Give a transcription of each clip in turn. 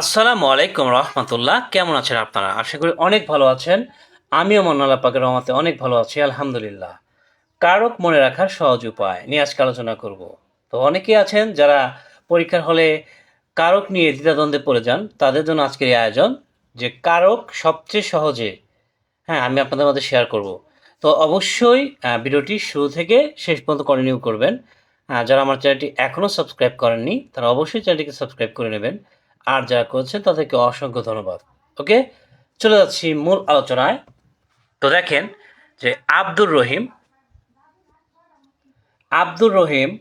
আসসালামু আলাইকুম রহমতুল্লাহ। কেমন আছেন আপনারা? আশা করি অনেক ভালো আছেন। আমিও মন্নাল্লাহ পাকের রহমতে অনেক ভালো আছি, আলহামদুলিল্লাহ। কারক মনে রাখার সহজ উপায় নিয়ে আজকে আলোচনা করব। তো অনেকেই আছেন যারা পরীক্ষার হলে কারক নিয়ে দ্বিধাদ্বন্দ্বে পড়ে যান, তাদের জন্য আজকের এই আয়োজন যে কারক সবচেয়ে সহজে হ্যাঁ আমি আপনাদের মধ্যে শেয়ার করব। তো অবশ্যই ভিডিওটি শুরু থেকে শেষ পর্যন্ত কন্টিনিউ করবেন। যারা আমার চ্যানেলটি এখনও সাবস্ক্রাইব করেননি, তারা অবশ্যই চ্যানেলটিকে সাবস্ক্রাইব করে নেবেন। আর যারা করেছেন তাদেরকে অসংখ্য ধন্যবাদ। ওকে? চলে যাচ্ছি মূল আলোচনায়। তো দেখেন যে আব্দুর রহিম আব্দুর রহিম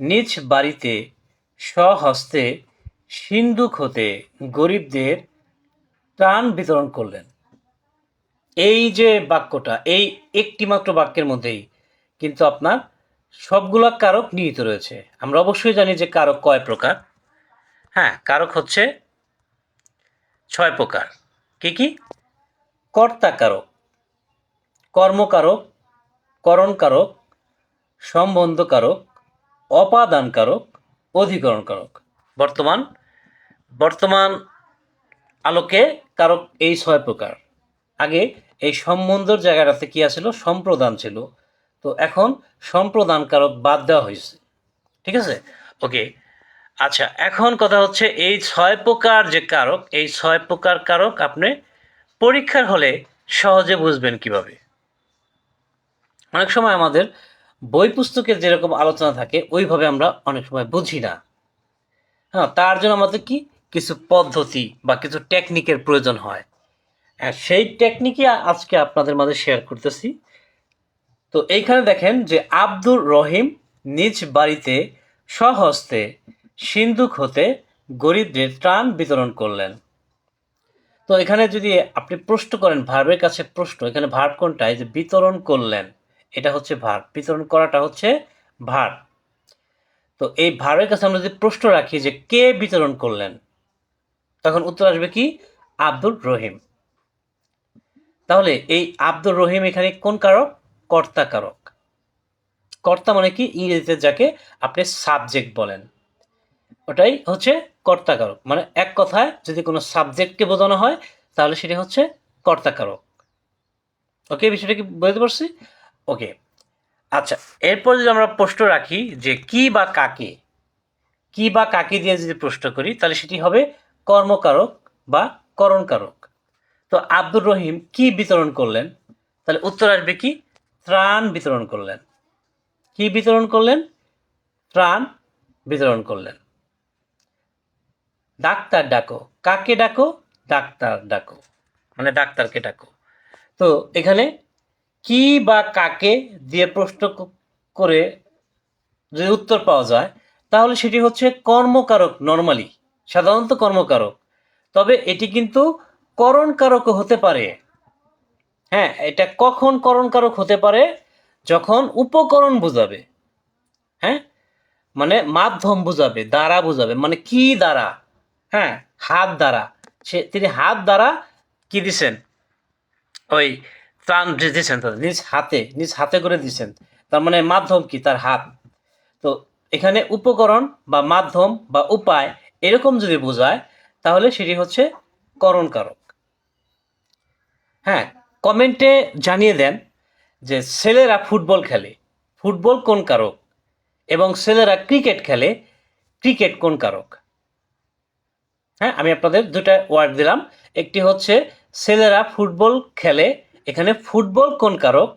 নিজ বাড়িতে স্বহস্তে সিন্ধুক হতে গরিবদের ত্রাণ বিতরণ করলেন। এই যে বাক্যটা, এই একটি মাত্র বাক্যের মধ্যেই কিন্তু আপনার সবগুলা কারক নিহিত রয়েছে। আমরা অবশ্যই জানি যে কারক কয় প্রকার। হ্যাঁ কারক হচ্ছে ছয় প্রকার। কি কি? কর্তা কারক কর্মকারক করণকারক সম্বন্ধকারক অপাদানকারক অধিকরণকারক বর্তমান বর্তমান আলোকে কারক এই ছয় প্রকার। আগে এই সম্বন্ধর জায়গাটাতে কি আছিল? সম্প্রদান ছিল। তো এখন সম্প্রদান কারক বাদ দেওয়া হয়েছে। ঠিক আছে? ওকে আচ্ছা এখন কথা হচ্ছে এই ছয় প্রকার যে কারক, এই ছয় প্রকার কারক আপনি পরীক্ষার হলে সহজে বুঝবেন কীভাবে। অনেক সময় আমাদের বই পুস্তকের যেরকম আলোচনা থাকে, ওইভাবে আমরা অনেক সময় বুঝি না। হ্যাঁ তার জন্য আমাদের কি? কিছু পদ্ধতি বা কিছু টেকনিকের প্রয়োজন হয়। আর সেই টেকনিকই আজকে আপনাদের মাঝে শেয়ার করতেছি। তো এইখানে দেখেন যে আব্দুর রহিম নিজ বাড়িতে স্বহস্তে সিন্ধুক হতে গরিবদের ত্রাণ বিতরণ করলেন। তো এখানে যদি আপনি প্রশ্ন করেন, ভার্বের কাছে প্রশ্ন, এখানে ভার্ব কোনটা? যে বিতরণ করলেন, এটা হচ্ছে ভার্ব। বিতরণ করাটা হচ্ছে ভার তো এই ভার্বের কাছে আমরা যদি প্রশ্ন রাখি যে কে বিতরণ করলেন, তখন উত্তর আসবে কি? আব্দুর রহিম। তাহলে এই আব্দুর রহিম এখানে কোন কারক? কর্তা কারক। কর্তা মানে কি? ইংরেজিতে যাকে আপনি সাবজেক্ট বলেন। ওটাই হচ্ছে কর্তাকারক। মানে এক কথায় যদি কোনো সাবজেক্টকে বোঝানো হয়, তাহলে সেটা হচ্ছে কর্তাকারক। ওকে বিষয়টা কি বুঝতে পারছি? ওকে আচ্ছা এরপর যদি আমরা প্রশ্ন রাখি যে কি বা কাকে, কি বা কাকে দিয়ে যদি প্রশ্ন করি, তাহলে সেটি হবে কর্মকারক বা করণকারক। তো আব্দুর রহিম কি বিতরণ করলেন? তাহলে উত্তর আসবে কি? ত্রাণ বিতরণ করলেন। কি বিতরণ করলেন? ত্রাণ বিতরণ করলেন। ডাক্তার ডাকো। কাকে ডাকো? ডাক্তার ডাকো। মানে ডাক্তারকে ডাকো। তো এখানে কি বা কাকে দিয়ে প্রশ্ন করে যদি উত্তর পাওয়া যায়, তাহলে সেটি হচ্ছে কর্মকারক নর্মালি সাধারণত কর্মকারক। তবে এটি কিন্তু করণকারকও হতে পারে। হ্যাঁ এটা কখন করণকারক হতে পারে? যখন উপকরণ বোঝাবে। হ্যাঁ? মানে মাধ্যম বোঝাবে, দ্বারা বোঝাবে। মানে কি দ্বারা? হ্যাঁ হাত দ্বারা। সে, তিনি হাত দ্বারা কি দিছেন? ওই ত্রাণ যে দিয়েছেন তাদের, নিজ হাতে নিজ হাতে করে দিছেন। তার মানে মাধ্যম কি? তার হাত। তো এখানে উপকরণ বা মাধ্যম বা উপায় এরকম যদি বোঝায়, তাহলে সেটি হচ্ছে করণকারক। হ্যাঁ কমেন্টে জানিয়ে দেন যে ছেলেরা ফুটবল খেলে। ফুটবল কোন কারক? এবং ছেলেরা ক্রিকেট খেলে, ক্রিকেট কোন কারক? হ্যাঁ আমি আপনাদের দুটা ওয়ার্ড দিলাম। একটি হচ্ছে, ছেলেরা ফুটবল খেলে, এখানে ফুটবল কোন কারক?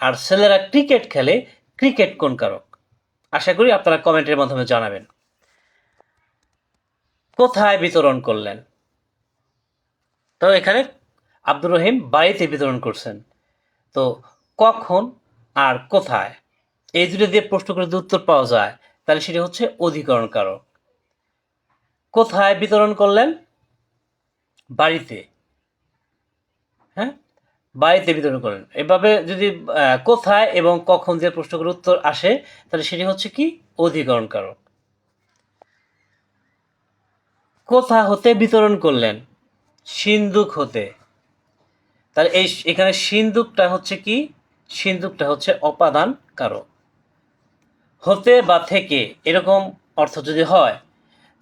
আর ছেলেরা ক্রিকেট খেলে, ক্রিকেট কোন কারক? আশা করি আপনারা কমেন্টের মাধ্যমে জানাবেন। কোথায় বিতরণ করলেন? তো এখানে আব্দুর রহিম বাড়িতে বিতরণ করছেন। তো কখন আর কোথায়? এই দুটো দিয়ে প্রশ্ন করে উত্তর পাওয়া যায়, তাহলে সেটি হচ্ছে অধিকরণ কারক। কোথায় বিতরণ করলেন? বাড়িতে। হ্যাঁ? বাড়িতে বিতরণ করলেন। এভাবে যদি কোথায় এবং কখন যে প্রশ্ন করে উত্তর আসে, তাহলে সেটি হচ্ছে কি? অধিকরণ কারক কোথা হতে বিতরণ করলেন? সিন্দুক হতে। তাহলে এই এখানে সিন্দুকটা হচ্ছে কি? সিন্দুকটা হচ্ছে অপাদান কারক হতে বা থেকে এরকম অর্থ যদি হয়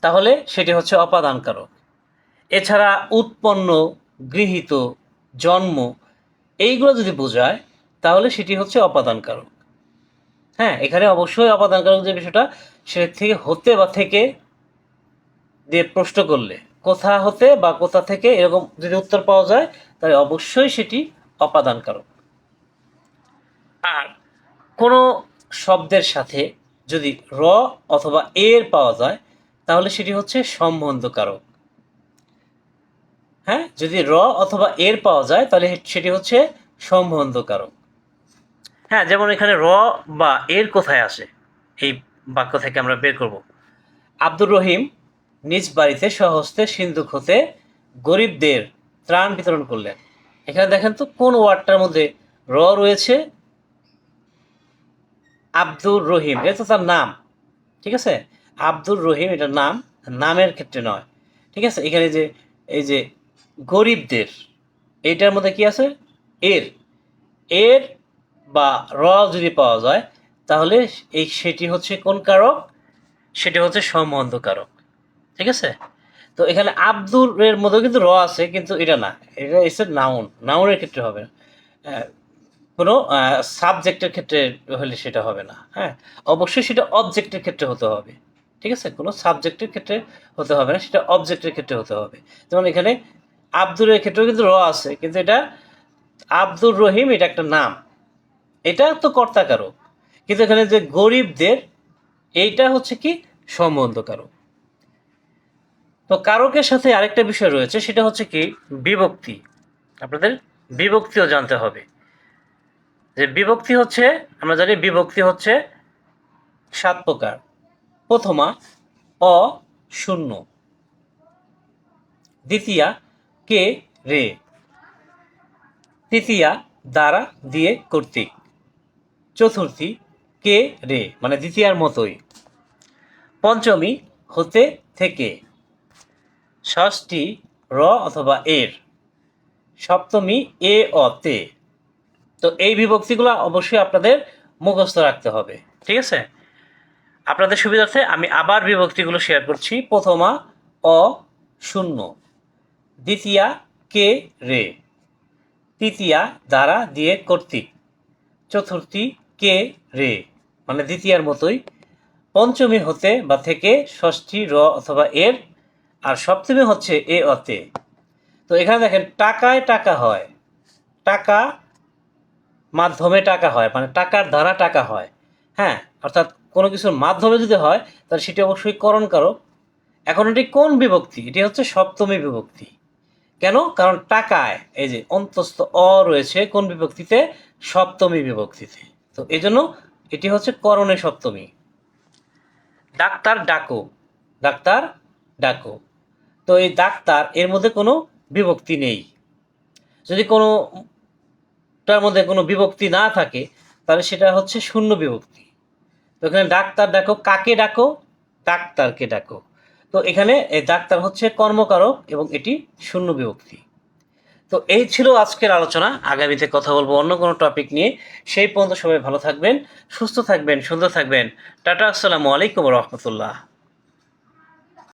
তাহলে সেটি হচ্ছে অপাদান কারক এছাড়া উৎপন্ন, গৃহীত, জন্ম, এইগুলো যদি বোঝায়, তাহলে সেটি হচ্ছে অপাদানকারক। হ্যাঁ এখানে অবশ্যই অপাদানকারক যে বিষয়টা, সে থেকে হতে বা থেকে দিয়ে প্রশ্ন করলে, কোথা হতে বা কোথা থেকে এরকম যদি উত্তর পাওয়া যায়, তাহলে অবশ্যই সেটি অপাদানকারক। আর কোনো শব্দের সাথে যদি র অথবা এর পাওয়া যায় তাহলে সেটি হচ্ছে সম্বন্ধকারক। হ্যাঁ? যদি র অথবা এর পাওয়া যায়, তাহলে সেটি হচ্ছে সম্বন্ধকারক। হ্যাঁ যেমন এখানে র বা এর কোথায় আসে? এই বাক্য থেকে আমরা বের করব। আব্দুর রহিম নিজ বাড়িতে সহস্তে সিন্ধুক হতে গরিবদের ত্রাণ বিতরণ করলেন। এখানে দেখেন তো, কোন ওয়ার্ডটার মধ্যে র রয়েছে? আব্দুর রহিম, এটা তার নাম, ঠিক আছে? আব্দুর রহিম এটা নাম, নামের ক্ষেত্রে নয়। ঠিক আছে? এখানে যে, এই যে গরিবদের, এইটার মধ্যে কি আছে? এর। এর বা র যদি পাওয়া যায়, তাহলে এই সেটি হচ্ছে কোন কারক? সেটি হচ্ছে সম্বন্ধ কারক। ঠিক আছে? তো এখানে আব্দুর এর মধ্যে কিন্তু র আছে, কিন্তু এটা না। এটা এসে নাউন নাউনের ক্ষেত্রে হবে না। কোনো সাবজেক্টের ক্ষেত্রে হলে সেটা হবে না। হ্যাঁ? অবশ্যই সেটা অবজেক্টের ক্ষেত্রে হতে হবে। ঠিক আছে? কোনো সাবজেক্টের ক্ষেত্রে হতে হবে না, সেটা অবজেক্টের ক্ষেত্রে হতে হবে। যেমন এখানে আব্দুরের ক্ষেত্রেও কিন্তু র আছে, কিন্তু এটা আব্দুর রহিম, এটা একটা নাম। এটা তো কর্তাকারক। কিন্তু এখানে যে গরিবদের, এইটা হচ্ছে কি? সম্বন্ধকারক। তো কারকের সাথে আরেকটা বিষয় রয়েছে, সেটা হচ্ছে কি? বিভক্তি। আপনাদের বিভক্তিও জানতে হবে। যে বিভক্তি হচ্ছে, আমরা জানি বিভক্তি হচ্ছে সাত প্রকার। প্রথমা অ শূন্য। দ্বিতীয়া কে রে। তৃতীয়া দ্বারা দিয়ে কর্তৃক। চতুর্থী কে রে মানে দ্বিতীয়ার মতোই। পঞ্চমী হতে থেকে। ষষ্ঠী র অথবা এর। সপ্তমী এ অতে তো এই বিভক্তিগুলো অবশ্যই আপনাদের মুখস্থ রাখতে হবে, ঠিক আছে? আপনাদের সুবিধার্থে আমি আবার বিভক্তিগুলো শেয়ার করছি। প্রথমা, অ, শূন্য। দ্বিতীয়া, কে, রে। তৃতীয়া, দ্বারা, দিয়ে, কর্তৃক। চতুর্থী, কে, রে। মানে দ্বিতীয়ার মতোই। পঞ্চমী হতে বা থেকে ষষ্ঠী, র অথবা এর। আর সপ্তমী হচ্ছে এ অতে তো এখানে দেখেন, টাকায় টাকা হয়। টাকা মাধ্যমে টাকা হয় মানে টাকার দ্বারা টাকা হয়। হ্যাঁ অর্থাৎ কোনো কিছুর মাধ্যমে যদি হয়, তাহলে সেটি অবশ্যই করণ কারক এখন এটি কোন বিভক্তি? এটি হচ্ছে সপ্তমী বিভক্তি। কেন? কারণ টাকায়, এই যে অন্তস্থ অ রয়েছে কোন বিভক্তিতে? সপ্তমী বিভক্তিতে। তো এই জন্য এটি হচ্ছে করণে সপ্তমী। ডাক্তার ডাকো। ডাক্তার ডাকো। তো এই ডাক্তার, এর মধ্যে কোনো বিভক্তি নেই। যদি কোনো টার মধ্যে কোনো বিভক্তি না থাকে, তাহলে সেটা হচ্ছে শূন্য বিভক্তি। তো এখানে ডাক্তার ডাকো, কাকে ডাকো? ডাক্তারকে ডাকো। তো এখানে এই ডাক্তার হচ্ছে কর্মকারক এবং এটি শূন্য বিভক্তি। তো এই ছিল আজকের আলোচনা। আগামীতে কথা বলব অন্য কোনো টপিক নিয়ে। সেই পর্যন্ত সবাই ভালো থাকবেন, সুস্থ থাকবেন, সুন্দর থাকবেন। টাটা, আসসালামু আলাইকুম রহমতুল্লাহ।